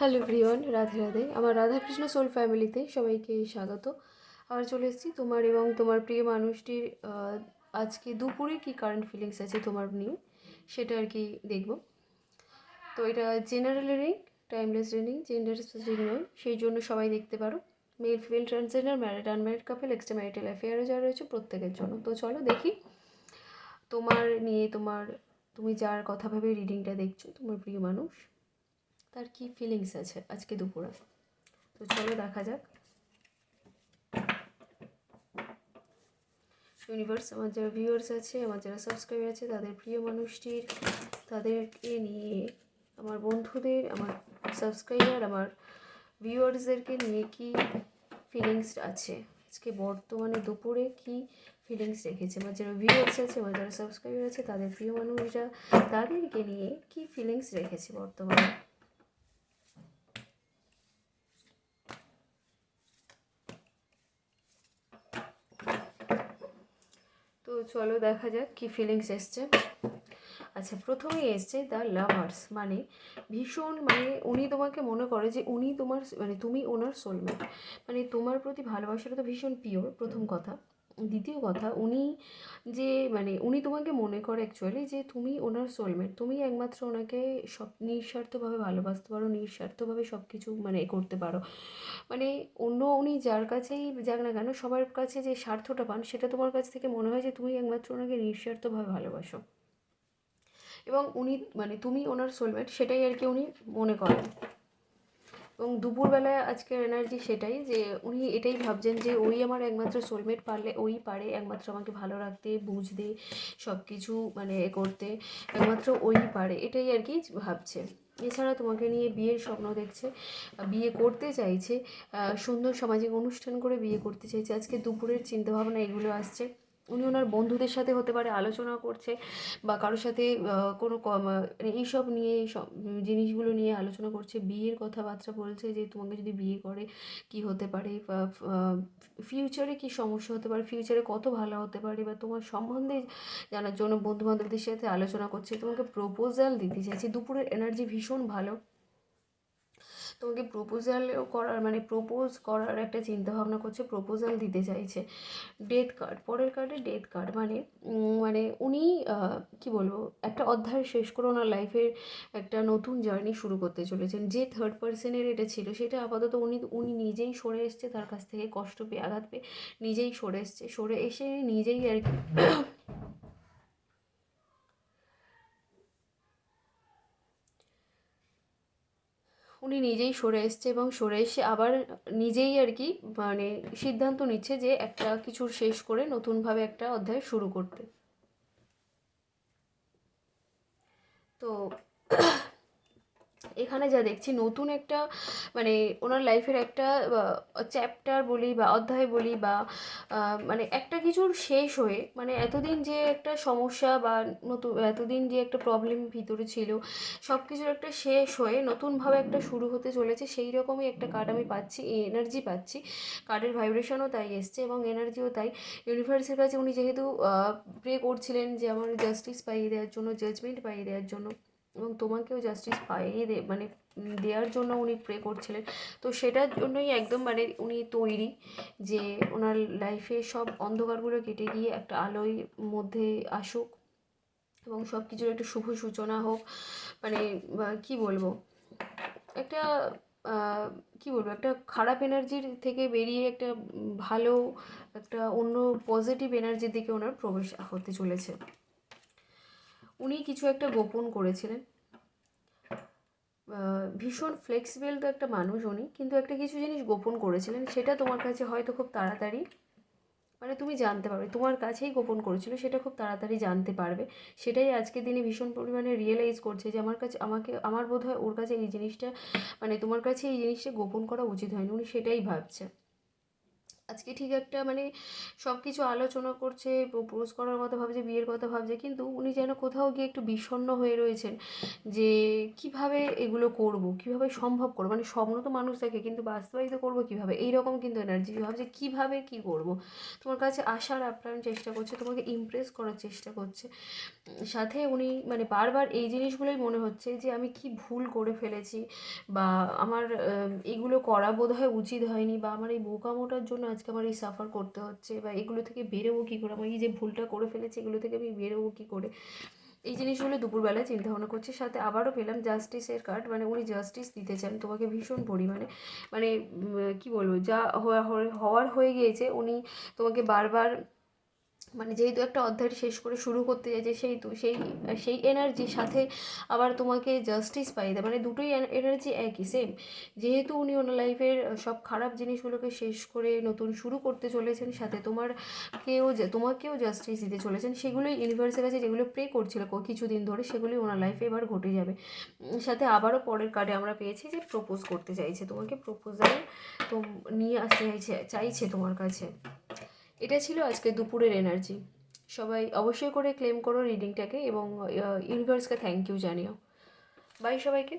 Hello প্রিয়ন Radhe Radhe. আমার Radhakrishna soul ফ্যামিলিতে সবাইকে স্বাগত। আবার চলে এসেছি তোমার এবং তোমার প্রিয় মানুষটির আজকে দুপুরে কি কারেন্ট ফিলিংস আছে তোমার নিয়ে সেটা আর কি দেখব। তো এটা general reading timeless reading gender specific নয়, সেই জন্য সবাই দেখতে পারো। Male female transgender married unmarried couple extra marital অ্যাফেয়ারে যারা রয়েছে প্রত্যেকের জন্য। তো চলো দেখি তোমার নিয়ে তোমার, তুমি যার কথা ভেবে রিডিংটা দেখছ, তোমার প্রিয় মানুষ। তার কি ফিলিংস আছে আজকে দুপুরে? তো চলো দেখা যাক। ইউনিভার্স আমার যারা ভিউয়ার্স আছে, আমার যারা সাবস্ক্রাইবার আছে, তাদের প্রিয় মানুষটির, তাদেরকে নিয়ে, আমার বন্ধুদের, আমার সাবস্ক্রাইবার আমার ভিউয়ার্সদেরকে নিয়ে কি ফিলিংস আছে? আজকে বর্তমানে দুপুরে কি ফিলিংস রেখেছে? আমার যারা ভিউয়ার্স আছে, আমার যারা সাবস্ক্রাইবার আছে, তাদের প্রিয় মানুষরা, তাদেরকে নিয়ে কি ফিলিংস রেখেছে বর্তমানে? চলো দেখা যাক কি ফিলিংস এসছে। আচ্ছা প্রথমেই এসছে দ্য লাভার্স মানে ভীষণ মানে উনি তোমাকে মনে করে যে উনি তোমার মানে তুমি ওনার সোলমেট মানে তোমার প্রতি ভালোবাসাটা তো ভীষণ পিওর প্রথম কথা। দ্বিতীয় কথা, উনি যে মানে উনি তোমাকে মনে করে অ্যাকচুয়ালি যে তুমি ওনার সোলমেট তুমি একমাত্র ওনাকে সব নিঃস্বার্থভাবে ভালোবাসতে পারো, নিঃস্বার্থভাবে সব কিছু মানে করতে পারো। মানে অন্য উনি যার কাছেই যাক না কেন, সবার কাছে যে স্বার্থটা পান, সেটা তোমার কাছ থেকে মনে হয় যে তুমি একমাত্র ওনাকে নিঃস্বার্থভাবে ভালোবাসো। এবং উনি মানে তুমি ওনার সোলমেট সেটাই আর কি উনি মনে করেন। এবং দুপুরবেলায় আজকের এনার্জি সেটাই যে উনি এটাই ভাবছেন যে ওই আমার একমাত্র সোলমেট পারলে, ওই পারে একমাত্র আমাকে ভালো রাখতে, বুঝতে সব কিছু মানে করতে, একমাত্র ওই পারে, এটাই আর কি ভাবছে। এছাড়া তোমাকে নিয়ে বিয়ের স্বপ্ন দেখছে বিয়ে করতে চাইছে সুন্দর সামাজিক অনুষ্ঠান করে বিয়ে করতে চাইছে, আজকে দুপুরের চিন্তাভাবনা এগুলো আসছে। উনি ওনার বন্ধুদের সাথে হতে পারে, আলোচনা করছে বা কারোর সাথে কোনো মানে এইসব নিয়ে এই সব জিনিসগুলো নিয়ে আলোচনা করছে। বিয়ের কথাবার্তা বলছে যে তোমাকে যদি বিয়ে করে কি হতে পারে ফিউচারে কি সমস্যা হতে পারে ফিউচারে কত ভালো হতে পারে বা তোমার সম্বন্ধে জানার জন্য বন্ধু বান্ধবদের সাথে আলোচনা করছে। তোমাকে প্রপোজাল দিতে চাইছে। দুপুরের এনার্জি ভীষণ ভালো। তোমাকে প্রপোজাল করার মানে প্রপোজ করার একটা চিন্তা ভাবনা করছে প্রপোজাল দিতে চাইছে। ডেথ কার্ড পরের কার্ডে ডেথ কার্ড মানে মানে উনি কি বলব, একটা অধ্যায় শেষ করে ওনার লাইফের একটা নতুন জার্নি শুরু করতে চলেছেন। যে থার্ড পার্সনের এটা ছিল, সেটা আপাতত উনি উনি নিজেই সরে এসছে, তার কাছ থেকে কষ্ট পেয়ে, আঘাত পেয়ে নিজেই সরে এসছে। সরে এসে নিজেই আর কি উনি নিজেই সরে এসছে এবং সরে এসে আবার নিজেই আর কি মানে সিদ্ধান্ত নিচ্ছে যে একটা কিছু শেষ করে নতুনভাবে একটা অধ্যায় শুরু করতে। তো এখানে যা দেখছি, নতুন একটা মানে ওনার লাইফের একটা চ্যাপ্টার বলি বা অধ্যায় বলি বা মানে একটা কিছুর শেষ হয়ে মানে এতদিন যে একটা সমস্যা বা নতুন, এতদিন যে একটা প্রবলেম ভিতরে ছিল সব কিছুর একটা শেষ হয়ে নতুনভাবে একটা শুরু হতে চলেছে, সেই রকমই একটা কার্ড আমি পাচ্ছি এনার্জি পাচ্ছি। কার্ডের ভাইব্রেশনও তাই এসছে এবং এনার্জিও তাই। ইউনিভার্সের কাছে উনি যেহেতু প্রে করছিলেন যে আমার জাস্টিস পাইয়ে দেওয়ার জন্য জাজমেন্ট পাইয়ে দেওয়ার জন্য এবং তোমাকেও জাস্টিস পাইয়ে দে মানে দেওয়ার জন্য উনি প্রে করছিলেন। তো সেটার জন্যই একদম মানে উনি তৈরি যে ওনার লাইফে সব অন্ধকারগুলো কেটে গিয়ে একটা আলোয় মধ্যে আসুক এবং সব কিছুর একটা শুভ সূচনা হোক। মানে কী বলব? একটা কি বলব? একটা খারাপ এনার্জির থেকে বেরিয়ে একটা ভালো, একটা অন্য পজিটিভ এনার্জির দিকে ওনার প্রবেশ হতে চলেছে। উনি কিছু একটা গোপন করেছিলেন। ভীষণ ফ্লেক্সিবল তো একটা মানুষ উনি, কিন্তু একটা কিছু জিনিস গোপন করেছিলেন, সেটা তোমার কাছে হয়তো খুব তাড়াতাড়ি মানে তুমি জানতে পারবে, তোমার কাছেই গোপন করেছিল, সেটা খুব তাড়াতাড়ি জানতে পারবে। সেটাই আজকের দিনে ভীষণ পরিমাণে রিয়েলাইজ করছে যে আমার কাছে, আমাকে, আমার বোধ হয় ওর কাছে এই জিনিসটা মানে তোমার কাছে এই জিনিসটা গোপন করা উচিত হয়নি, উনি সেটাই ভাবছে। আজকে ঠিক একটা মানে সব কিছু আলোচনা করছে প্রপোজ করার কথা ভাবছে, বিয়ের কথা ভাবছে, কিন্তু উনি যেন কোথাও গিয়ে একটু বিষণ্ণ হয়ে রয়েছেন যে কীভাবে এগুলো করব, কীভাবে সম্ভব করব? মানে স্বপ্ন তো মানুষ দেখে, কিন্তু বাস্তবায়িত করব কীভাবে? এইরকম কিন্তু এনার্জি ভাবছে কীভাবে কি করব? তোমার কাছে আসার আপ্যায়ন চেষ্টা করছে, তোমাকে ইমপ্রেস করার চেষ্টা করছে। সাথে উনি মানে বারবার এই জিনিসগুলোই মনে হচ্ছে যে আমি কি ভুল করে ফেলেছি বা আমার এগুলো করা বোধ হয় উচিত হয়নি বা আমার এই বোকামোটার জন্য আজকে আমার এই সাফার করতে হচ্ছে বা এগুলো থেকে বেরোবো কী করে? আমার এই যে ভুলটা করে ফেলেছি, এগুলো থেকে আমি বেরোবো কী করে? এই জিনিসগুলো দুপুরবেলায় চিন্তা ভাবনা করছি, সাথে আবারও পেলাম জাস্টিসের কার্ড মানে উনি জাস্টিস দিতে চান, তোমাকে ভীষণ পরিমাণে মানে কি বলব, যা হওয়া- হওয়ার- হওয়ার হয়ে গিয়েছে, উনি তোমাকে বারবার মানে যেহেতু একটা অধ্যায় শেষ করে শুরু করতে যাচ্ছে সেই সেই সেই এনার্জির সাথে আবার তোমাকে জাস্টিস পাই দেয়। মানে দুটোই এনার্জি একই সেম যেহেতু উনি ওনার লাইফের সব খারাপ জিনিসগুলোকে শেষ করে নতুন শুরু করতে চলেছেন, সাথে তোমার কেউ তোমাকেও জাস্টিস দিতে চলেছেন, সেগুলোই ইউনিভার্সের কাছে যেগুলো প্রে করছিল কিছুদিন ধরে, সেগুলোই ওনার লাইফে এবার ঘটে যাবে। সাথে আবারও পরের কার্ডে আমরা পেয়েছি যে প্রপোজ করতে চাইছে। তোমাকে প্রপোজাল তো নিয়ে আসতে চাইছে চাইছে তোমার কাছে। এটা ছিল আজকে দুপুরের এনার্জি সবাই অবশ্যই করে ক্লেম করো রিডিংটাকে এবং ইউনিভার্সকে থ্যাংক ইউ জানিও। বাই সবাইকে।